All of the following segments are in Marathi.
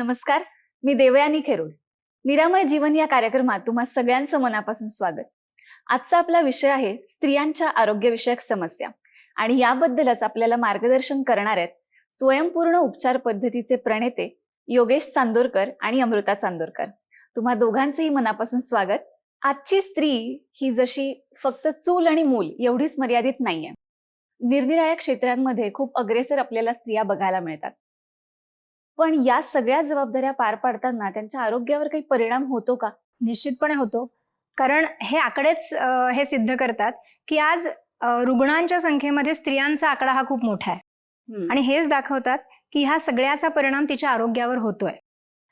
नमस्कार मी देवयानी खेरुड निरामय जीवन या कार्यक्रमात तुम्हा सगळ्यांचं मनापासून स्वागत. आजचा आपला विषय आहे स्त्रियांच्या आरोग्यविषयक समस्या आणि याबद्दलच आपल्याला मार्गदर्शन करणार आहेत स्वयंपूर्ण उपचार पद्धतीचे प्रणेते योगेश चांदोरकर आणि अमृता चांदोरकर. तुम्हा दोघांचंही मनापासून स्वागत. आजची स्त्री ही जशी फक्त चूल आणि मूल एवढीच मर्यादित नाहीये. निरनिराळ्या क्षेत्रांमध्ये खूप अग्रेसर आपल्याला स्त्रिया बघायला मिळतात. पण या सगळ्या जबाबदाऱ्या पार पाडताना त्यांच्या आरोग्यावर काही परिणाम होतो का? निश्चितपणे होतो. कारण हे आकडेच हे सिद्ध करतात की आज रुग्णांच्या संख्येमध्ये स्त्रियांचा आकडा हा खूप मोठा आहे. आणि हेच दाखवतात की ह्या सगळ्याचा परिणाम तिच्या आरोग्यावर होतोय.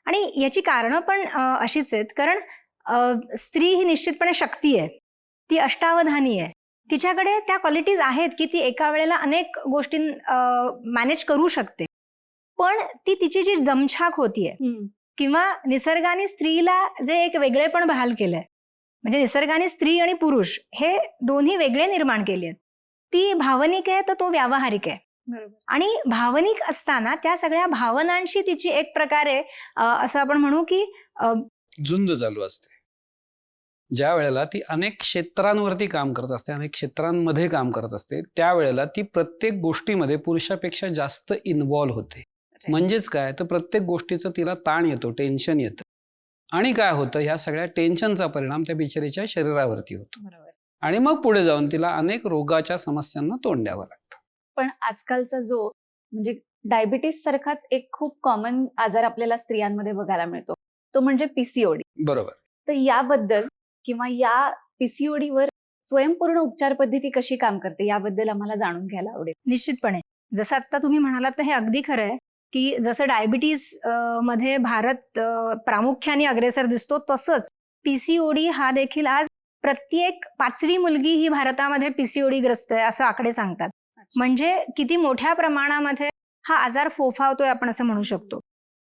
आणि याची कारणं पण अशीच आहेत. कारण स्त्री ही निश्चितपणे शक्ती आहे. ती अष्टावधानी आहे. तिच्याकडे त्या क्वालिटीज आहेत की ती एका वेळेला अनेक गोष्टी मॅनेज करू शकते. पण ती तिची जी दमछाक होतीये किंवा निसर्गाने स्त्रीला जे एक वेगळेपण बहाल केलंय म्हणजे निसर्गाने स्त्री आणि पुरुष हे दोन्ही वेगळे निर्माण केले आहेत. ती भावनिक आहे तर तो व्यावहारिक आहे. बरोबर. आणि भावनिक असताना त्या सगळ्या भावनांशी तिची एक प्रकारे असं आपण म्हणू की झुंज चालू असते. ज्या वेळेला ती अनेक क्षेत्रांवरती काम करत असते अनेक क्षेत्रांमध्ये काम करत असते त्यावेळेला ती प्रत्येक गोष्टीमध्ये पुरुषापेक्षा जास्त इन्व्हॉल्व्ह होते. म्हणजेच काय? तर प्रत्येक गोष्टीचं तिला ताण येतो टेन्शन येतं. आणि काय होतं? ह्या सगळ्या टेन्शनचा परिणाम त्या बिचारीच्या शरीरावरती होतो. बरोबर. आणि मग पुढे जाऊन तिला अनेक रोगाच्या समस्यांना तोंड द्यावं लागतं. पण आजकालचा जो म्हणजे डायबिटीस सारखाच एक खूप कॉमन आजार आपल्याला स्त्रियांमध्ये बघायला मिळतो. तो म्हणजे पीसीओडी बरोबर. तर याबद्दल किंवा या पीसीओडी वर स्वयंपूर्ण उपचार पद्धती कशी काम करते? याबद्दल आम्हाला जाणून घ्यायला आवडेल. निश्चितपणे. जसं आता तुम्ही म्हणालात तर हे अगदी खरं आहे. की जसं डायबिटीजमध्ये भारत प्रामुख्याने अग्रेसर दिसतो तसंच पीसीओडी हा देखील आज प्रत्येक पाचवी मुलगी ही भारतामध्ये पीसीओडी ग्रस्त आहे असं आकडे सांगतात. म्हणजे किती मोठ्या प्रमाणामध्ये हा आजार फोफावतोय आपण असं म्हणू शकतो.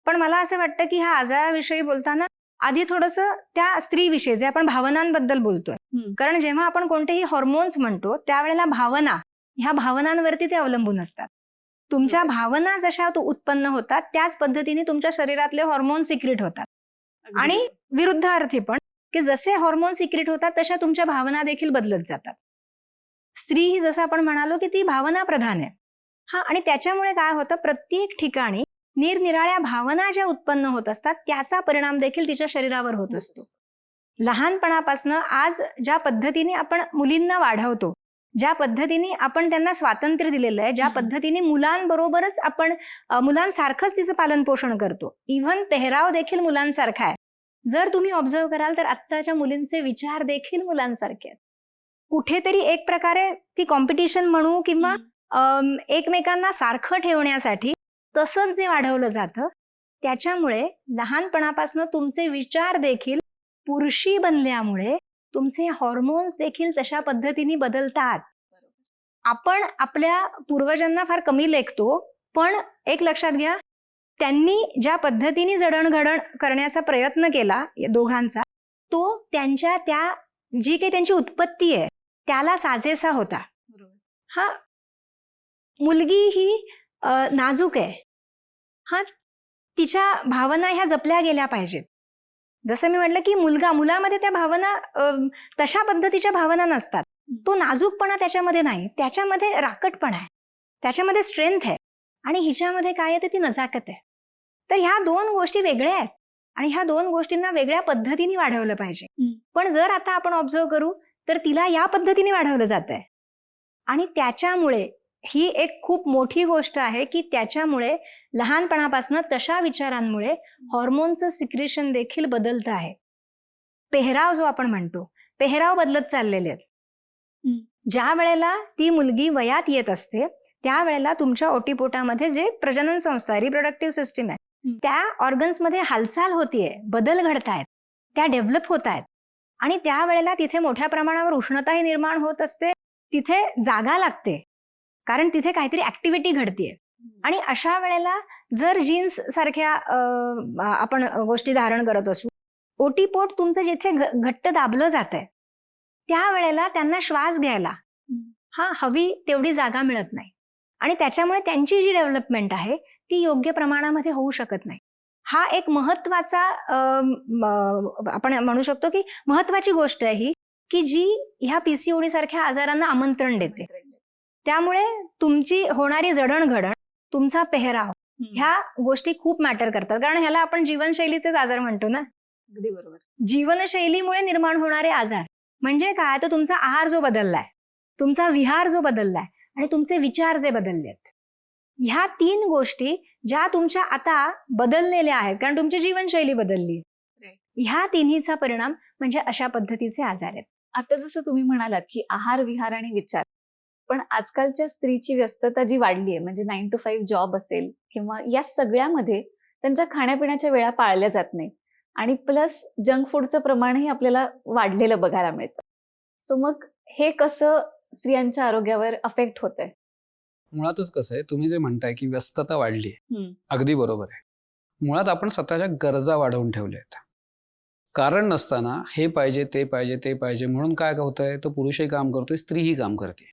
पण मला असं वाटतं की ह्या आजाराविषयी बोलताना आधी थोडस त्या स्त्रीविषयी जे आपण भावनांबद्दल बोलतोय. कारण जेव्हा आपण कोणतेही हॉर्मोन्स म्हणतो त्यावेळेला भावना ह्या भावनांवरती ते अवलंबून असतात. तुमच्या भावना जशा तू उत्पन्न होतात त्याच पद्धतीने तुमच्या शरीरातले हॉर्मोन सिक्रिट होतात. आणि विरुद्ध अर्थी पण की जसे हॉर्मोन सिक्रिट होतात तशा तुमच्या भावना देखील बदलत जातात. स्त्री ही जसं आपण म्हणालो की ती भावना प्रधान आहे. हा आणि त्याच्यामुळे काय होतं प्रत्येक ठिकाणी निरनिराळ्या भावना ज्या उत्पन्न होत असतात त्याचा परिणाम देखील तिच्या शरीरावर होत असतो. लहानपणापासनं आज ज्या पद्धतीने आपण मुलींना वाढवतो ज्या पद्धतीने आपण त्यांना स्वातंत्र्य दिलेलं आहे ज्या. पद्धतीने मुलांबरोबरच आपण मुलांसारखंच तिचं पालन पोषण करतो. इव्हन पेहराव देखील मुलांसारखा आहे. जर तुम्ही ऑब्झर्व कराल तर आत्ताच्या मुलींचे विचार देखील मुलांसारखे आहेत. कुठेतरी एक प्रकारे ती कॉम्पिटिशन म्हणू किंवा एकमेकांना सारखं ठेवण्यासाठी तसंच जे वाढवलं जातं त्याच्यामुळे लहानपणापासून तुमचे विचार देखील पुरुषी बनल्यामुळे तुमचे हॉर्मोन्स देखील तशा पद्धतीने बदलतात. आपण आपल्या पूर्वजांना फार कमी लेखतो पण एक लक्षात घ्या त्यांनी ज्या पद्धतीने जडणघडण करण्याचा प्रयत्न केला या दोघांचा तो त्यांच्या त्या जी काही त्यांची उत्पत्ती आहे त्याला साजेसा होता. हा मुलगी ही नाजूक आहे. हा तिच्या भावना ह्या जपल्या गेल्या पाहिजेत. जसं मी म्हटलं की मुलगा मुलामध्ये त्या भावना तशा पद्धतीच्या भावना नसतात. तो नाजूकपणा त्याच्यामध्ये नाही. त्याच्यामध्ये राकटपणा आहे. त्याच्यामध्ये स्ट्रेंथ आहे. आणि हिच्यामध्ये काय आहे तर ती नजाकत आहे. तर ह्या दोन गोष्टी वेगळ्या आहेत. आणि ह्या दोन गोष्टींना वेगळ्या पद्धतीने वाढवलं पाहिजे. पण जर आता आपण ऑब्झर्व करू तर तिला या पद्धतीने वाढवलं जात आहे आणि त्याच्यामुळे ही एक खूप मोठी गोष्ट आहे की त्याच्यामुळे लहानपणापासून तशा विचारांमुळे हॉर्मोनचं सिक्रेशन देखील बदलत आहे पेहराव जो आपण म्हणतो पेहराव बदलत चाललेले आहेत. ज्या वेळेला ती मुलगी वयात येत असते त्यावेळेला तुमच्या ओटीपोटामध्ये जे प्रजनन संस्था रिप्रोडक्टिव्ह सिस्टीम आहे. त्या ऑर्गन्समध्ये हालचाल होतीये बदल घडतायत त्या डेव्हलप होत आहेत आणि त्यावेळेला तिथे मोठ्या प्रमाणावर उष्णताही निर्माण होत असते तिथे जागा लागते कारण तिथे काहीतरी ऍक्टिव्हिटी घडतीये. आणि अशा वेळेला जर जीन्स सारख्या आपण गोष्टी धारण करत असू ओटीपोट तुमचं जिथे घट्ट दाबलं जात आहे त्या वेळेला त्यांना श्वास घ्यायला हा हवी तेवढी जागा मिळत नाही. आणि त्याच्यामुळे त्यांची जी डेव्हलपमेंट आहे ती योग्य प्रमाणामध्ये होऊ शकत नाही. हा एक महत्त्वाचा आपण म्हणू शकतो की महत्वाची गोष्ट आहे ही की जी ह्या पीसीओडी सारख्या आजारांना आमंत्रण देते. त्यामुळे तुमची होणारी जडणघडण तुमचा पेहराव ह्या गोष्टी खूप मॅटर करतात. कारण ह्याला आपण जीवनशैलीचेच आजार म्हणतो ना? अगदी बरोबर. जीवनशैलीमुळे निर्माण होणारे आजार म्हणजे काय? तर तुमचा आहार जो बदललाय तुमचा विहार जो बदललाय आणि तुमचे विचार जे बदललेत. ह्या तीन गोष्टी ज्या तुमच्या आता बदललेल्या आहेत कारण तुमची जीवनशैली बदलली. ह्या तिन्हीचा परिणाम म्हणजे अशा पद्धतीचे आजार आहेत. आता जसं तुम्ही म्हणालात की आहार विहार आणि विचार. पण आजकालच्या स्त्रीची व्यस्तता जी वाढली आहे म्हणजे नाईन टू फाईव्ह जॉब असेल किंवा या सगळ्यामध्ये त्यांच्या खाण्यापिण्याच्या वेळा पाळल्या जात नाही आणि प्लस जंक फूडचं प्रमाणही आपल्याला वाढलेलं बघायला मिळतं. सो मग हे कसं स्त्रियांच्या आरोग्यावर अफेक्ट होत आहे मुळातच कसं आहे तुम्ही जे म्हणताय की व्यस्तता वाढली. अगदी बरोबर आहे. मुळात आपण स्वतःच्या गरजा वाढवून ठेवल्या आहेत. कारण नसताना हे पाहिजे ते पाहिजे ते पाहिजे म्हणून काय होत आहे तर पुरुषही काम करतोय स्त्रीही काम करते.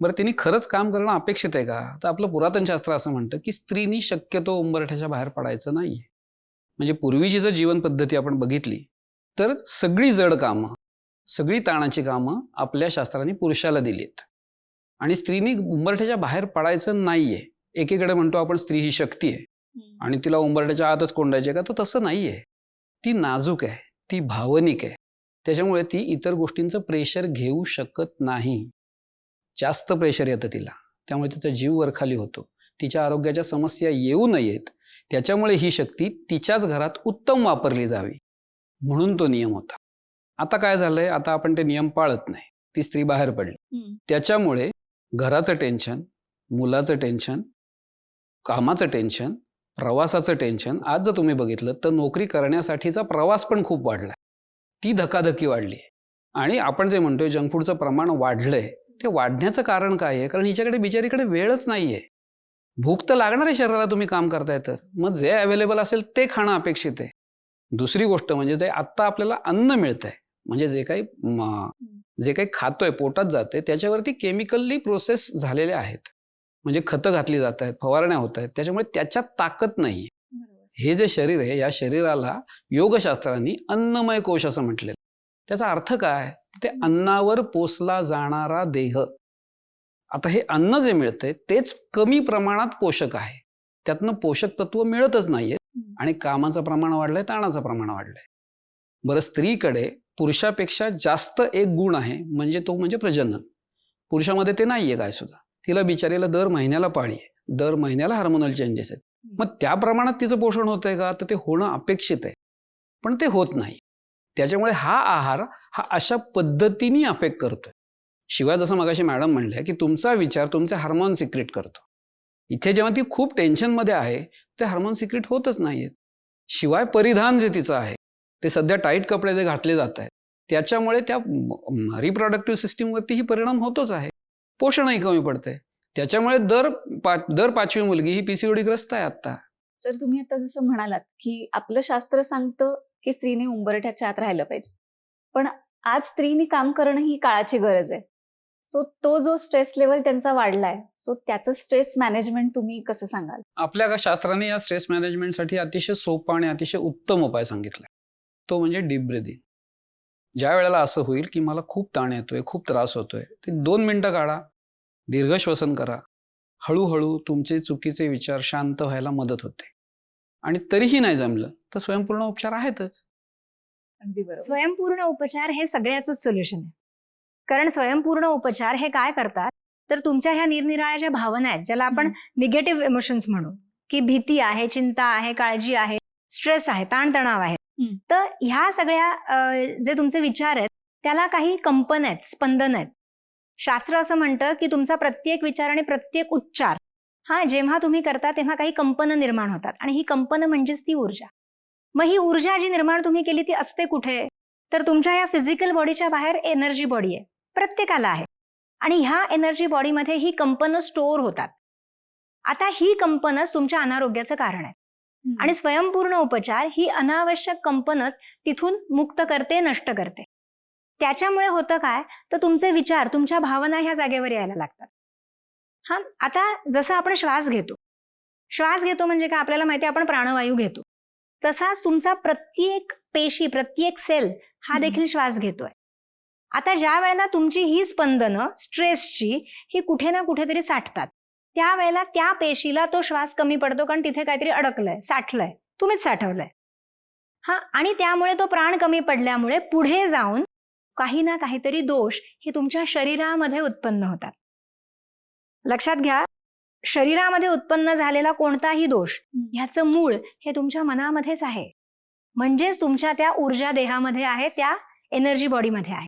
बरं तिने खरंच काम करणं अपेक्षित आहे का? तर आपलं पुरातन शास्त्र असं म्हणतं की स्त्रीनी शक्यतो उंबरठ्याच्या बाहेर पडायचं नाहीये म्हणजे पूर्वीची जर जीवन पद्धती आपण बघितली तर सगळी जड कामं सगळी ताणाची कामं आपल्या शास्त्राने पुरुषाला दिलीत. आणि स्त्रीनी उंबरठ्याच्या बाहेर पडायचं नाहीये. एकीकडे म्हणतो आपण स्त्री ही शक्ती आहे. आणि तिला उंबरठ्याच्या आतच कोंडायचे का? तर तसं नाहीये. ती नाजूक आहे ती भावनिक आहे. त्याच्यामुळे ती इतर गोष्टींचं प्रेशर घेऊ शकत नाही. जास्त प्रेशर येतं तिला. त्यामुळे तिचा जीव वरखाली होतो. तिच्या आरोग्याच्या समस्या येऊ नयेत. त्याच्यामुळे ही शक्ती तिच्याच घरात उत्तम वापरली जावी. म्हणून तो नियम होता. आता काय झालंय? आता आपण ते नियम पाळत नाही. ती स्त्री बाहेर पडली. त्याच्यामुळे घराचं टेन्शन मुलाचं टेन्शन कामाचं टेन्शन प्रवासाचं टेन्शन आज जर तुम्ही बघितलं तर नोकरी करण्यासाठीचा प्रवास पण खूप वाढला ती धकाधकी वाढली आहे आणि आपण जे म्हणतोय जंक फूडचं प्रमाण वाढलंय ते वाढण्याचं कारण काय आहे? कारण हिच्याकडे बिचारीकडे वेळच नाही आहे भूक तर लागणार आहे शरीराला तुम्ही काम करताय तर. मग जे अवेलेबल असेल ते खाणं अपेक्षित आहे. दुसरी गोष्ट म्हणजे जे आत्ता आपल्याला अन्न मिळतंय म्हणजे जे काही जे काही खातोय पोटात जाते त्याच्यावरती केमिकली प्रोसेस झालेले आहेत. म्हणजे खतं घातली जात आहेत फवारण्या होत आहेत त्याच्यामुळे त्याच्यात ताकद नाही हे जे शरीर आहे या शरीराला योगशास्त्रांनी अन्नमय कोश असं म्हटलेलं त्याचा अर्थ काय? ते अन्नावर पोसला जाणारा देह. आता हे अन्न जे मिळतंय तेच कमी प्रमाणात पोषक आहे. त्यातनं पोषक तत्व मिळतच नाहीये. आणि कामाचं प्रमाण वाढलंय ताणाचं प्रमाण वाढलंय. बरं स्त्रीकडे पुरुषापेक्षा जास्त एक गुण आहे म्हणजे तो म्हणजे प्रजनन. पुरुषामध्ये ते नाहीये काय सुद्धा. तिला बिचारीला दर महिन्याला पाळी आहे. दर महिन्याला हार्मोनल चेंजेस आहेत. मग त्या प्रमाणात तिचं पोषण होतंय का? तर ते होणं अपेक्षित आहे. पण ते होत नाही. त्याच्यामुळे हा आहार हा अशा पद्धतीने अफेक्ट करतोय. शिवाय जसं मगाशी मॅडम म्हणल्या की तुमचा विचार तुमचे हार्मोन सिक्रेट करतो. इथे जेव्हा ती खूप टेन्शनमध्ये आहे ते हार्मोन सिक्रेट होतच नाहीयेत. शिवाय परिधान जे तिचं आहे ते सध्या टाईट कपडे जे घातले जात आहेत त्याच्यामुळे त्या रिप्रोडक्टिव्ह सिस्टीमवरतीही परिणाम होतोच आहे. पोषणही कमी पडतंय. त्याच्यामुळे दर पाच दर पाचवी मुलगी ही पीसीओडी ग्रस्त आहे आता सर तुम्ही आता जसं म्हणालात की आपलं शास्त्र सांगतं की स्त्रीने उंबरठ्याच्या आत राहिलं पाहिजे. पण आज स्त्रीने काम करणं ही काळाची गरज आहे. सो तो जो स्ट्रेस लेवल त्यांचा वाढलाय सो त्याचं स्ट्रेस मॅनेजमेंट तुम्ही कसं सांगाल? आपल्या का शास्त्राने या स्ट्रेस मॅनेजमेंटसाठी अतिशय सोपा आणि अतिशय उत्तम उपाय सांगितला तो म्हणजे डीप ब्रिदिंग ज्या वेळेला असं होईल की मला खूप ताण येतोय खूप त्रास होतोय ते दोन मिनटं काढा दीर्घ श्वसन करा. हळूहळू तुमचे चुकीचे विचार शांत व्हायला मदत होते. आणि तरीही नाही जमलं तर स्वयंपूर्ण उपचार आहेतच. अगदी बरोबर. स्वयंपूर्ण उपचार हे सगळ्याच सोल्युशन आहे. कारण स्वयंपूर्ण उपचार हे काय करतात? तर तुमच्या ह्या निरनिराळ्या ज्या भावना आहेत ज्याला आपण निगेटिव्ह इमोशन्स म्हणू की भीती आहे चिंता आहे काळजी आहे स्ट्रेस आहे ताणतणाव आहे. तर ह्या सगळ्या जे तुमचे विचार आहेत त्याला काही कंपन आहेत स्पंदन आहेत. शास्त्र असं म्हणतं की तुमचा प्रत्येक विचार आणि प्रत्येक उच्चार हा जेव्हा तुम्ही करता तेव्हा काही कंपनं निर्माण होतात. आणि ही कंपनं म्हणजेच ती ऊर्जा. मग ही ऊर्जा जी निर्माण तुम्ही केली ती असते कुठे? तर तुमच्या या फिजिकल बॉडीच्या बाहेर एनर्जी बॉडी आहे. प्रत्येकाला आहे. आणि ह्या एनर्जी बॉडीमध्ये ही कंपनं स्टोअर होतात. आता ही कंपनच तुमच्या अनारोग्याचं कारण आहे. आणि स्वयंपूर्ण उपचार ही अनावश्यक कंपनच तिथून मुक्त करते नष्ट करते. त्याच्यामुळे होतं काय? तर तुमचे विचार तुमच्या भावना ह्या जागेवर यायला लागतात. हा आता जसं आपण श्वास घेतो. श्वास घेतो म्हणजे काय? आपल्याला माहिती आहे आपण प्राणवायू घेतो. तसाच तुमचा प्रत्येक पेशी प्रत्येक सेल हा. देखील श्वास घेतोय. आता ज्या वेळेला तुमची ही स्पंदनं स्ट्रेसची ही कुठे ना कुठेतरी साठतात. त्यावेळेला त्या पेशीला तो श्वास कमी पडतो कारण तिथे काहीतरी अडकलंय साठलंय. तुम्हीच साठवलंय. हा आणि त्यामुळे तो प्राण कमी पडल्यामुळे पुढे जाऊन काही ना काहीतरी दोष हे तुमच्या शरीरामध्ये उत्पन्न होतात. लक्षात घ्या शरीरामध्ये उत्पन्न झालेला कोणताही दोष ह्याचं मूळ हे तुमच्या मनामध्येच आहे. म्हणजेच तुमच्या त्या ऊर्जा देहामध्ये आहे त्या एनर्जी बॉडीमध्ये आहे.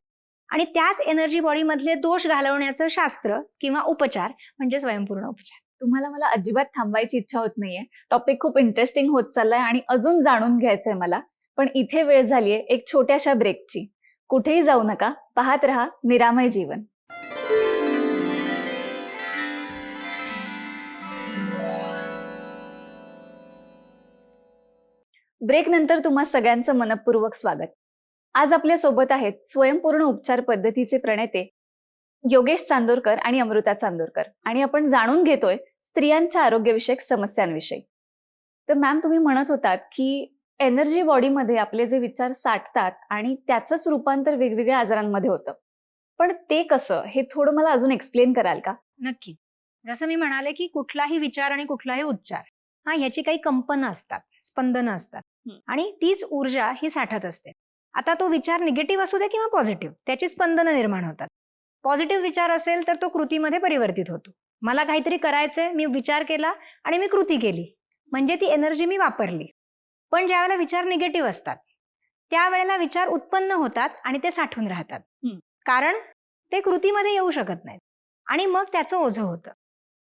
आणि त्याच एनर्जी बॉडीमधले दोष घालवण्याचं शास्त्र किंवा उपचार म्हणजे स्वयंपूर्ण उपचार. तुम्हाला मला अजिबात थांबायची इच्छा होत नाहीये. टॉपिक खूप इंटरेस्टिंग होत चाललाय आणि अजून जाणून घ्यायचंय मला. पण इथे वेळ झालीये एक छोट्याशा ब्रेकची कुठेही जाऊ नका. पाहत रहा निरामय जीवन. ब्रेक नंतर तुम्हा सगळ्यांचं मनपूर्वक स्वागत. आज आपल्यासोबत आहेत स्वयंपूर्ण उपचार पद्धतीचे प्रणेते योगेश चांदोरकर आणि अमृता चांदोरकर. आणि आपण जाणून घेतोय स्त्रियांच्या आरोग्यविषयक समस्यांविषयी. तर मॅम तुम्ही म्हणत होतात की एनर्जी बॉडीमध्ये आपले जे विचार साठतात आणि त्याचंच रूपांतर वेगवेगळ्या आजारांमध्ये होतं. पण ते कसं हे थोडं मला अजून एक्सप्लेन कराल का? नक्की. जसं मी म्हणाले की कुठलाही विचार आणि कुठलाही उच्चार हा ह्याची काही कंपनं असतात स्पंदनं असतात. आणि तीच ऊर्जा ही साठत असते. आता तो विचार निगेटिव्ह असू दे किंवा पॉझिटिव्ह त्याची स्पंदनं निर्माण होतात. पॉझिटिव्ह विचार असेल तर तो कृतीमध्ये परिवर्तित होतो. मला काहीतरी करायचंय मी विचार केला आणि मी कृती केली. म्हणजे ती एनर्जी मी वापरली. पण ज्यावेळेला विचार निगेटिव्ह असतात त्यावेळेला विचार उत्पन्न होतात आणि ते साठून राहतात. कारण ते कृतीमध्ये येऊ शकत नाहीत. आणि मग त्याचं ओझं होतं.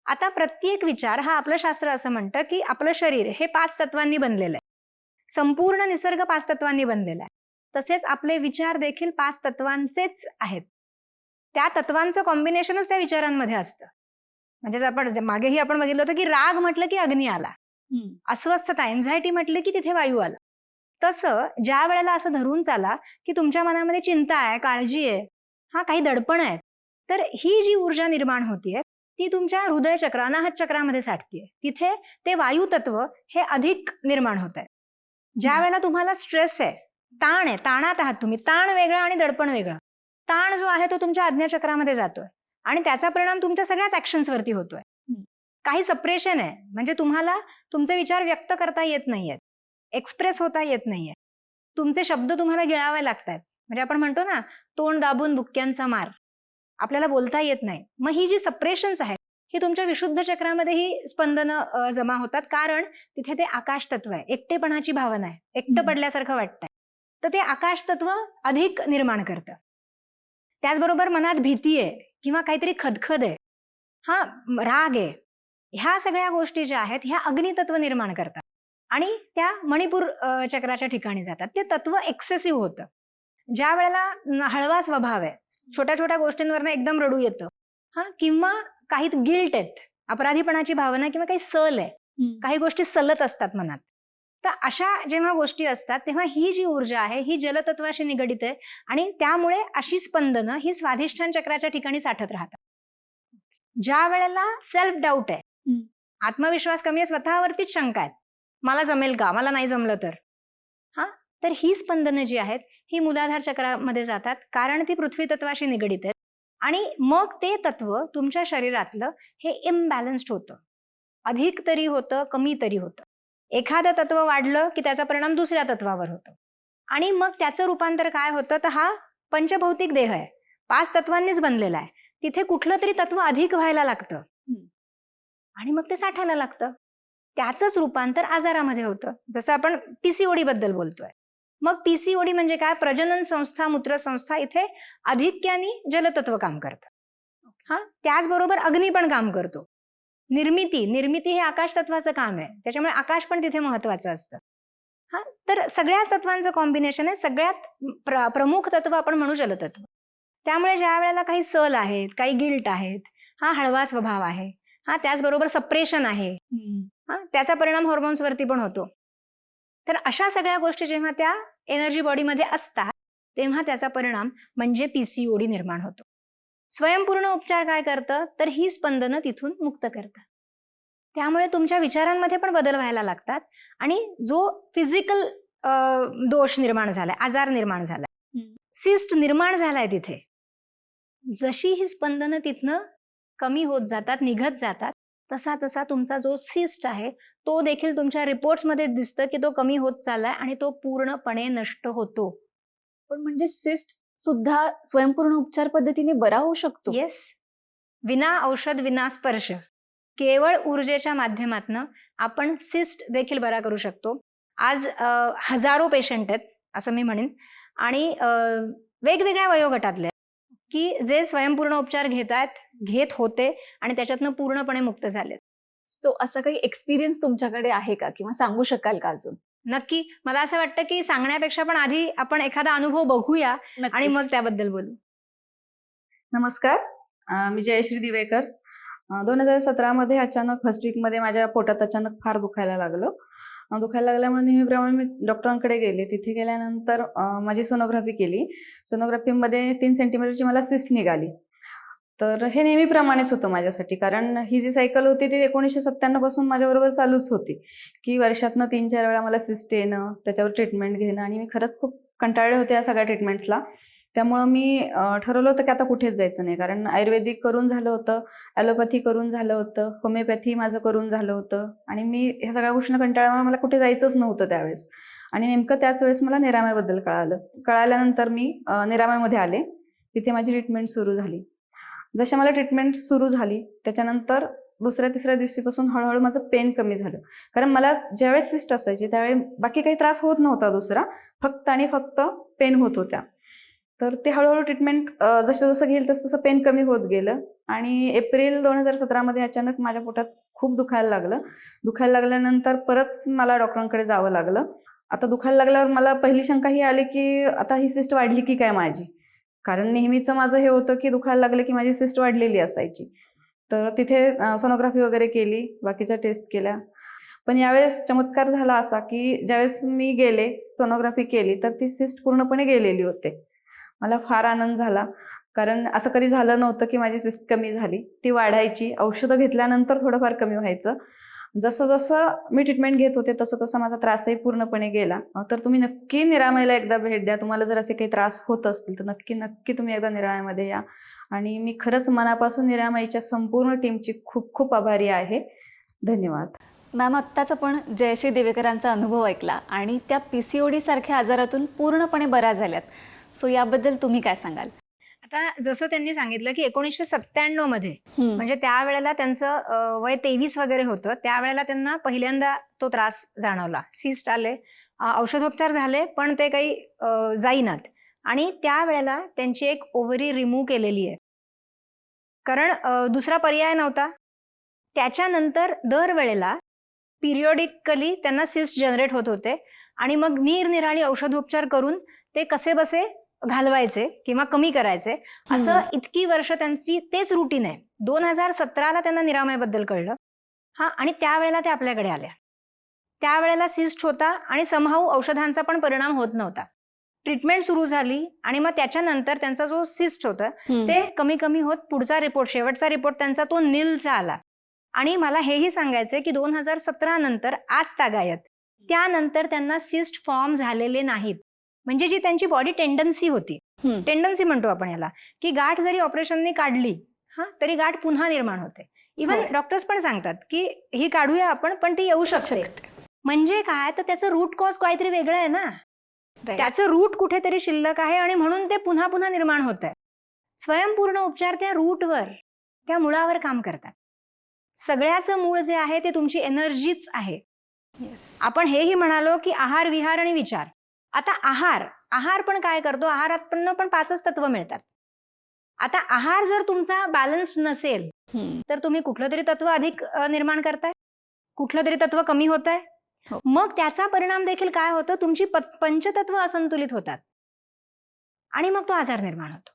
आता प्रत्येक विचार हा आपलं शास्त्र असं म्हणतं की आपलं शरीर हे पाच तत्वांनी बनलेलं आहे. संपूर्ण निसर्ग पाच तत्वांनी बनलेला आहे. तसेच आपले विचार देखील पाच तत्वांचेच आहेत. त्या तत्वांचं कॉम्बिनेशनच त्या विचारांमध्ये असतं. म्हणजे आपण मागेही आपण बघितलं होतं की राग म्हटलं की अग्नी आला. अस्वस्थता एन्झायटी म्हटलं की तिथे वायू आला. तसं ज्या वेळेला असं धरून चाला की तुमच्या मनामध्ये चिंता आहे काळजी आहे हा काही दडपण आहेत तर ही जी ऊर्जा निर्माण होतीये ती तुमच्या हृदय चक्र अनाहत चक्रामध्ये साठतीये. तिथे ते वायू तत्व हे अधिक निर्माण होत आहे ज्या वेळेला तुम्हाला स्ट्रेस आहे ताण आहे ताणात आहात तुम्ही ताण वेगळा आणि दडपण वेगळं. ताण जो आहे तो तुमच्या आज्ञा चक्रामध्ये जातोय आणि त्याचा परिणाम तुमच्या सगळ्याच ऍक्शन्सवरती होतोय. काही सप्रेशन आहे म्हणजे तुम्हाला तुमचे विचार व्यक्त करता येत नाहीयेत एक्सप्रेस होता येत नाहीये तुमचे शब्द तुम्हाला गिळावे लागतात म्हणजे आपण म्हणतो ना तोंड दाबून बुक्क्यांचा मार. आपल्याला बोलता येत नाही. मग ही जी सप्रेशन्स आहेत ही तुमच्या विशुद्ध चक्रामध्ये ही स्पंदनं जमा होतात. कारण तिथे ते आकाश तत्व आहे. एकटेपणाची भावना आहे. एकटं. पडल्यासारखं वाटतंय. तर ते आकाश तत्व अधिक निर्माण करतं. त्याचबरोबर मनात भीती आहे किंवा काहीतरी खदखद आहे. हा राग आहे. ह्या सगळ्या गोष्टी ज्या आहेत ह्या अग्नितत्व निर्माण करतात. आणि त्या मणिपूर चक्राच्या ठिकाणी जातात. ते तत्व एक्सेसिव्ह होतं. ज्या वेळेला हळवा स्वभाव आहे छोट्या छोट्या गोष्टींवरनं एकदम रडू येतं. हा किंवा काही गिल्ट आहेत अपराधीपणाची भावना किंवा काही सल आहे काही गोष्टी सलत असतात मनात. तर अशा जेव्हा गोष्टी असतात तेव्हा ही जी ऊर्जा आहे ही जलतत्वाशी निगडित आहे आणि त्यामुळे अशी स्पंदनं ही स्वाधिष्ठान चक्राच्या ठिकाणी साठत राहतात. ज्या वेळेला सेल्फ डाऊट आहे. आत्मविश्वास कमी आहे स्वतःवरतीच शंका आहेत मला जमेल का मला नाही जमलं तर. हा तर ही स्पंदनं जी आहेत ही मूलाधार चक्रामध्ये जातात कारण ती पृथ्वी तत्वाशी निगडित आहेत. आणि मग ते तत्व तुमच्या शरीरातलं हे इम्बॅलन्स्ड होतं. अधिक तरी होतं कमी तरी होतं. एखादं तत्व वाढलं की त्याचा परिणाम दुसऱ्या तत्वावर होतो. आणि मग त्याचं रूपांतर काय होतं? तर हा पंचभौतिक देह आहे. पाच तत्वांनीच बनलेला आहे. तिथे कुठलं तरी तत्व अधिक व्हायला लागतं. आणि मग ते साठायला लागतं. त्याचंच रूपांतर आजारामध्ये होतं. जसं आपण पीसीओडी बद्दल बोलतोय. मग पीसीओडी म्हणजे काय? प्रजनन संस्था मूत्रसंस्था इथे अधिक्यानी जलतत्व काम करतं. हा? त्याचबरोबर अग्नी पण काम करतो. निर्मिती निर्मिती हे आकाश तत्वाचं काम आहे. त्याच्यामुळे आकाश पण तिथे महत्वाचं असतं. हा? तर सगळ्याच तत्वांचं कॉम्बिनेशन आहे. सगळ्यात प्र प्रमुख तत्व आपण म्हणू जलतत्व. त्यामुळे ज्या वेळेला काही सल आहेत काही गिल्ट आहेत हा हळवा स्वभाव आहे हा त्याचबरोबर सप्रेशन आहे हा त्याचा परिणाम हॉर्मोन्सवरती पण होतो. तर अशा सगळ्या गोष्टी जेव्हा त्या एनर्जी बॉडीमध्ये असतात तेव्हा त्याचा परिणाम म्हणजे पीसीओडी निर्माण होतो. स्वयंपूर्ण उपचार काय करतं? तर ही स्पंदनं तिथून मुक्त करतं. त्यामुळे तुमच्या विचारांमध्ये पण बदल व्हायला लागतात आणि जो फिजिकल दोष निर्माण झालाय आजार निर्माण झालाय. सिस्ट निर्माण झालाय तिथे जशी ही स्पंदनं तिथनं कमी होत जातात निघत जातात तसा तसा तुमचा जो सिस्ट आहे तो देखील तुमच्या रिपोर्ट्समध्ये दिसतं की तो कमी होत चाललाय आणि तो पूर्णपणे नष्ट होतो. पण म्हणजे सिस्ट सुद्धा स्वयंपूर्ण उपचार पद्धतीने बरा होऊ शकतो? येस विना औषध विना स्पर्श. केवळ ऊर्जेच्या माध्यमातनं आपण सिस्ट देखील बरा करू शकतो. आज हजारो पेशंट आहेत असं मी म्हणेन. आणि वेगवेगळ्या वयोगटातले की जे स्वयंपूर्ण उपचार घेत आहेत घेत होते आणि त्याच्यातनं पूर्णपणे मुक्त झालेत. सो असा काही एक्सपिरियन्स तुमच्याकडे आहे का? किंवा सांगू शकाल का अजून? नक्की. मला असं वाटतं की सांगण्यापेक्षा पण आधी आपण एखादा अनुभव बघूया आणि मग त्याबद्दल बोलू. नमस्कार. मी जयश्री दिवेकर. दोन हजार सतरामध्ये अचानक फर्स्ट वीकमध्ये माझ्या पोटात अचानक फार दुखायला लागलं. दुखायला लागल्यामुळे नेहमीप्रमाणे मी डॉक्टरांकडे गेले. तिथे गेल्यानंतर माझी सोनोग्राफी केली. सोनोग्राफीमध्ये तीन सेंटीमीटरची मला सिस्ट निघाली. तर हे नेहमीप्रमाणेच होतं माझ्यासाठी. कारण ही जी सायकल होती ती एकोणीसशे सत्त्याण्णवपासून माझ्याबरोबर चालूच होती. की वर्षातनं तीन चार वेळा मला सिस्ट येणं त्याच्यावर ट्रीटमेंट घेणं आणि मी खरंच खूप कंटाळले होते या सगळ्या ट्रीटमेंटला त्यामुळं मी ठरवलं होतं की आता कुठेच जायचं नाही. कारण आयुर्वेदिक करून झालं होतं ॲलोपॅथी करून झालं होतं होमिओपॅथी माझं करून झालं होतं. आणि मी ह्या सगळ्या गोष्टींना कंटाळल्यामुळे मला कुठे जायचंच नव्हतं त्यावेळेस. आणि नेमकं त्याच वेळेस मला निराम्याबद्दल कळालं. कळाल्यानंतर मी निराम्यामध्ये आले. तिथे माझी ट्रीटमेंट सुरू झाली. जशी मला ट्रीटमेंट सुरू झाली त्याच्यानंतर दुसऱ्या तिसऱ्या दिवशीपासून हळूहळू माझं पेन कमी झालं. कारण मला ज्यावेळेस सिस्ट असायची त्यावेळी बाकी काही त्रास होत नव्हता दुसरा फक्त आणि फक्त पेन होत होत्या. तर ते हळूहळू ट्रीटमेंट जसं जसं घेईल तसं तसं पेन कमी होत गेलं. आणि एप्रिल दोन हजार सतरामध्ये अचानक माझ्या पोटात खूप दुखायला लागलं. दुखायला लागल्यानंतर परत मला डॉक्टरांकडे जावं लागलं. आता दुखायला लागल्यावर मला पहिली शंका ही आली की आता ही सिस्ट वाढली की काय माझी? कारण नेहमीचं माझं हे होतं की दुखायला लागलं की माझी सिस्ट वाढलेली असायची. तर तिथे सोनोग्राफी वगैरे केली बाकीच्या टेस्ट केल्या. पण यावेळेस चमत्कार झाला असा की ज्यावेळेस मी गेले सोनोग्राफी केली तर ती सिस्ट पूर्णपणे गेलेली होते. मला फार आनंद झाला. कारण असं कधी झालं नव्हतं की माझी सिस्ट कमी झाली. ती वाढायची. औषधं घेतल्यानंतर थोडंफार कमी व्हायचं. जसं जसं मी ट्रीटमेंट घेत होते तसं तसं माझा त्रासही पूर्णपणे गेला. तर तुम्ही नक्की निरामयला एकदा भेट द्या. तुम्हाला जर असे काही त्रास होत असतील तर नक्की नक्की तुम्ही एकदा निरामयमध्ये या. आणि मी खरंच मनापासून निरामयच्या संपूर्ण टीमची खूप खूप आभारी आहे. धन्यवाद. मॅम आत्ताच आपण जयश्री देवेकरांचा अनुभव ऐकला आणि त्या पी सी ओ डी सारख्या आजारातून पूर्णपणे बऱ्या झाल्यात. सो याबद्दल तुम्ही काय सांगाल? आता जसं त्यांनी सांगितलं की एकोणीसशे सत्त्याण्णवमध्ये म्हणजे त्यावेळेला त्यांचं वय तेवीस वगैरे होतं. त्यावेळेला त्यांना पहिल्यांदा तो त्रास जाणवला. सिस्ट आले. औषधोपचार झाले पण ते काही जाईनात. आणि त्यावेळेला त्यांची एक ओव्हरी रिमूव्ह केलेली आहे. कारण दुसरा पर्याय नव्हता. त्याच्यानंतर दरवेळेला पिरियोडिकली त्यांना सिस्ट जनरेट होत होते. आणि मग निरनिराळी औषधोपचार करून ते कसे बसे घालवायचे किंवा कमी करायचे. असं इतकी वर्ष त्यांची तेच रुटीन आहे. दोन हजार सतराला त्यांना निरामयबद्दल कळलं. हा आणि त्यावेळेला ते आपल्याकडे आल्या. त्यावेळेला सिस्ट होता आणि समहाऊ औषधांचा पण परिणाम होत नव्हता. ट्रीटमेंट सुरू झाली आणि मग त्याच्यानंतर त्यांचा जो सिस्ट होता ते कमी कमी होत पुढचा रिपोर्ट शेवटचा रिपोर्ट त्यांचा तो निलचा आला. आणि मला हेही सांगायचंय की दोन हजार सतरा नंतर आज तागायत. त्यानंतर त्यांना सिस्ट फॉर्म झालेले नाहीत. म्हणजे जी त्यांची बॉडी टेंडन्सी होती. टेंडन्सी म्हणतो आपण याला. की गाठ जरी ऑपरेशनने काढली हा तरी गाठ पुन्हा निर्माण होते. इव्हन हो. डॉक्टर्स पण सांगतात की ही काढूया आपण पण ती येऊ शकते. म्हणजे काय? तर त्याचं रूट कॉज काहीतरी वेगळं आहे ना. त्याचं रूट कुठेतरी शिल्लक आहे आणि म्हणून ते पुन्हा पुन्हा निर्माण होत आहे. स्वयंपूर्ण उपचार त्या रूटवर त्या मुळावर काम करतात. सगळ्याचं मूळ जे आहे ते तुमची एनर्जीच आहे. आपण हेही म्हणालो की आहार विहार आणि विचार. आता आहार आहार पण काय करतो? आहारात पण पाचच तत्व मिळतात. आता आहार जर तुमचा बॅलन्स नसेल तर तुम्ही कुठलं तरी तत्व अधिक निर्माण करताय? कुठलं तरी तत्व कमी होत आहे हो. मग त्याचा परिणाम देखील काय होतं? तुमची पंचतत्व असंतुलित होतात. आणि मग तो आजार निर्माण होतो.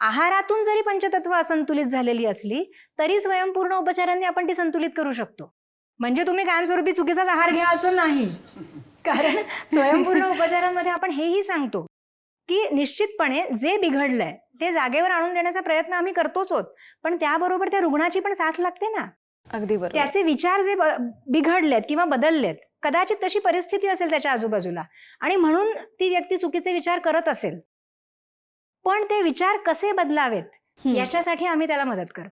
आहारातून जरी पंचतत्व असंतुलित झालेली असली तरी स्वयंपूर्ण उपचारांनी आपण ती संतुलित करू शकतो. म्हणजे तुम्ही कायमस्वरूपी चुकीचाच आहार घ्या असं नाही. कारण स्वयंपूर्ण उपचारांमध्ये आपण हेही सांगतो की निश्चितपणे जे बिघडलंय ते जागेवर आणून देण्याचा प्रयत्न आम्ही करतोच आहोत पण त्याबरोबर त्या रुग्णाची पण साथ लागते ना. अगदी बरोबर. त्याचे विचार जे बिघडलेत किंवा बदललेत कदाचित तशी परिस्थिती असेल त्याच्या आजूबाजूला. आणि म्हणून ती व्यक्ती चुकीचे विचार करत असेल. पण ते विचार कसे बदलावेत. याच्यासाठी आम्ही त्याला मदत करतो.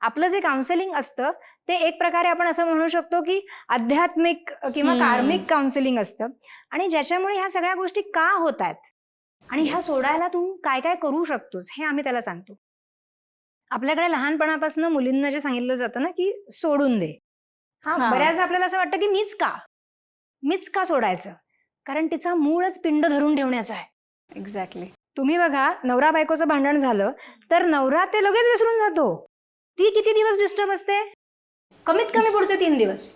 आपलं जे काउन्सिलिंग असतं ते एक प्रकारे आपण असं म्हणू शकतो की आध्यात्मिक किंवा. कार्मिक काउन्सिलिंग असतं. आणि ज्याच्यामुळे ह्या सगळ्या गोष्टी का होत आहेत? आणि ह्या. सोडायला तू काय काय करू शकतोस हे आम्ही त्याला सांगतो. आपल्याकडे लहानपणापासून मुलींना जे सांगितलं जातं ना की सोडून दे. हा हा. बऱ्याचदा आपल्याला असं वाटतं की मीच का? मीच का सोडायचं? कारण तिचा मूळच पिंड धरून ठेवण्याचा आहे. एक्झॅक्टली तुम्ही बघा नवरा बायकोचं भांडण झालं तर नवरा ते लगेच विसरून जातो. ती किती दिवस डिस्टर्ब असते? कमीत कमी पुढचे तीन दिवस.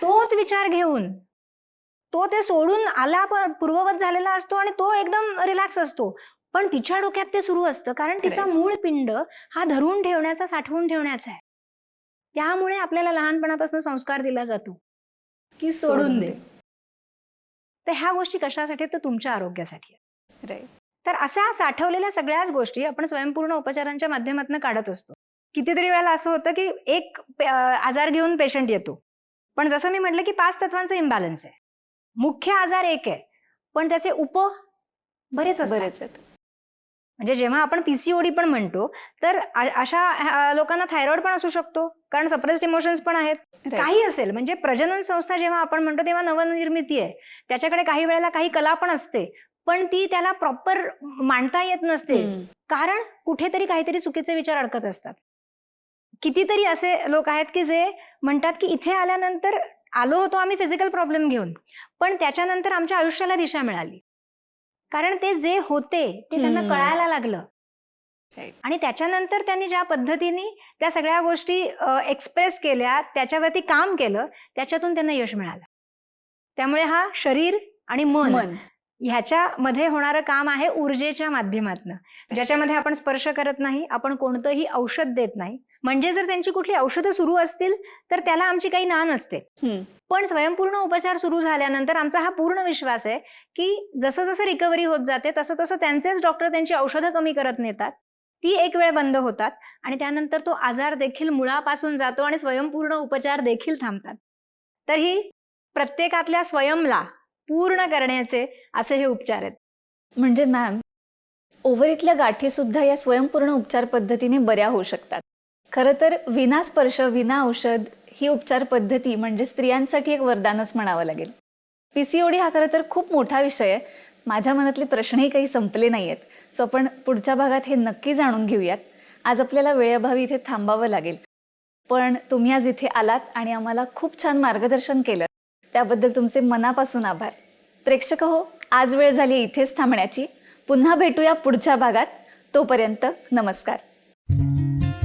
तोच विचार घेऊन तो ते सोडून आला पण पूर्ववत झालेला असतो आणि तो एकदम रिलॅक्स असतो. पण तिच्या डोक्यात ते सुरू असतं कारण तिचा मूळ पिंड हा धरून ठेवण्याचा साठवून ठेवण्याचा आहे. त्यामुळे आपल्याला लहानपणापासून संस्कार दिला जातो की सोडून दे. तर ह्या गोष्टी कशासाठी? तर तुमच्या आरोग्यासाठी तर अशा साठवलेल्या सगळ्याच गोष्टी आपण स्वयंपूर्ण उपचारांच्या माध्यमातून काढत असतो. कितीतरी वेळेला असं होतं की एक आजार घेऊन पेशंट येतो. पण जसं मी म्हटलं की पाच तत्वांचा इम्बॅलन्स आहे. मुख्य आजार एक आहे पण त्याचे उप बरेच असतात. बरेच आहेत. म्हणजे जेव्हा आपण पीसीओडी पण म्हणतो तर अशा लोकांना थायरॉइड पण असू शकतो कारण सप्रेस्ड इमोशन्स पण आहेत. काही असेल म्हणजे प्रजनन संस्था जेव्हा आपण म्हणतो तेव्हा नवनिर्मिती आहे. त्याच्याकडे काही वेळेला काही कला पण असते पण ती त्याला प्रॉपर मांडता येत नसते. कारण कुठेतरी काहीतरी चुकीचे विचार अडकत असतात. कितीतरी असे लोक आहेत की जे म्हणतात की इथे आल्यानंतर आलो होतो आम्ही फिजिकल प्रॉब्लेम घेऊन पण त्याच्यानंतर आमच्या आयुष्याला दिशा मिळाली. कारण ते जे होते ते त्यांना. कळायला लागलं. आणि त्याच्यानंतर त्यांनी ज्या पद्धतीने त्या सगळ्या गोष्टी एक्सप्रेस केल्या त्याच्यावरती काम केलं त्याच्यातून त्यांना यश मिळालं. त्यामुळे हा शरीर आणि मन ह्याच्यामध्ये होणारं काम आहे ऊर्जेच्या माध्यमातनं. ज्याच्यामध्ये आपण स्पर्श करत नाही आपण कोणतंही औषध देत नाही म्हणजे जर त्यांची कुठली औषधं सुरू असतील तर त्याला आमची काही ना नसते. पण स्वयंपूर्ण उपचार सुरू झाल्यानंतर आमचा हा पूर्ण विश्वास आहे की जसं जसं रिकव्हरी होत जाते तसं तसं त्यांचेच डॉक्टर त्यांची औषधं कमी करत नेतात. ती एक वेळ बंद होतात आणि त्यानंतर तो आजार देखील मुळापासून जातो आणि स्वयंपूर्ण उपचार देखील थांबतात. तर ही प्रत्येकातल्या स्वयंला पूर्ण करण्याचे असे हे उपचार आहेत. म्हणजे मॅम ओव्हरीतल्या गाठी सुद्धा या स्वयंपूर्ण उपचार पद्धतीने बऱ्या होऊ शकतात. खरं तर विना स्पर्श विना औषध ही उपचार पद्धती म्हणजे स्त्रियांसाठी एक वरदानच म्हणावं लागेल. पीसीओडी हा खरं तर खूप मोठा विषय आहे. माझ्या मनातले प्रश्नही काही संपले नाही आहेत सो आपण पुढच्या भागात हे नक्की जाणून घेऊयात. आज आपल्याला वेळेअभावी इथे थांबावं लागेल. पण तुम्ही आज इथे आलात आणि आम्हाला खूप छान मार्गदर्शन केलं. त्याबद्दल तुमचे मनापासून आभार. प्रेक्षक हो आज वेळ झाली इथेच थांबण्याची. पुन्हा भेटूया पुढच्या भागात. तोपर्यंत नमस्कार.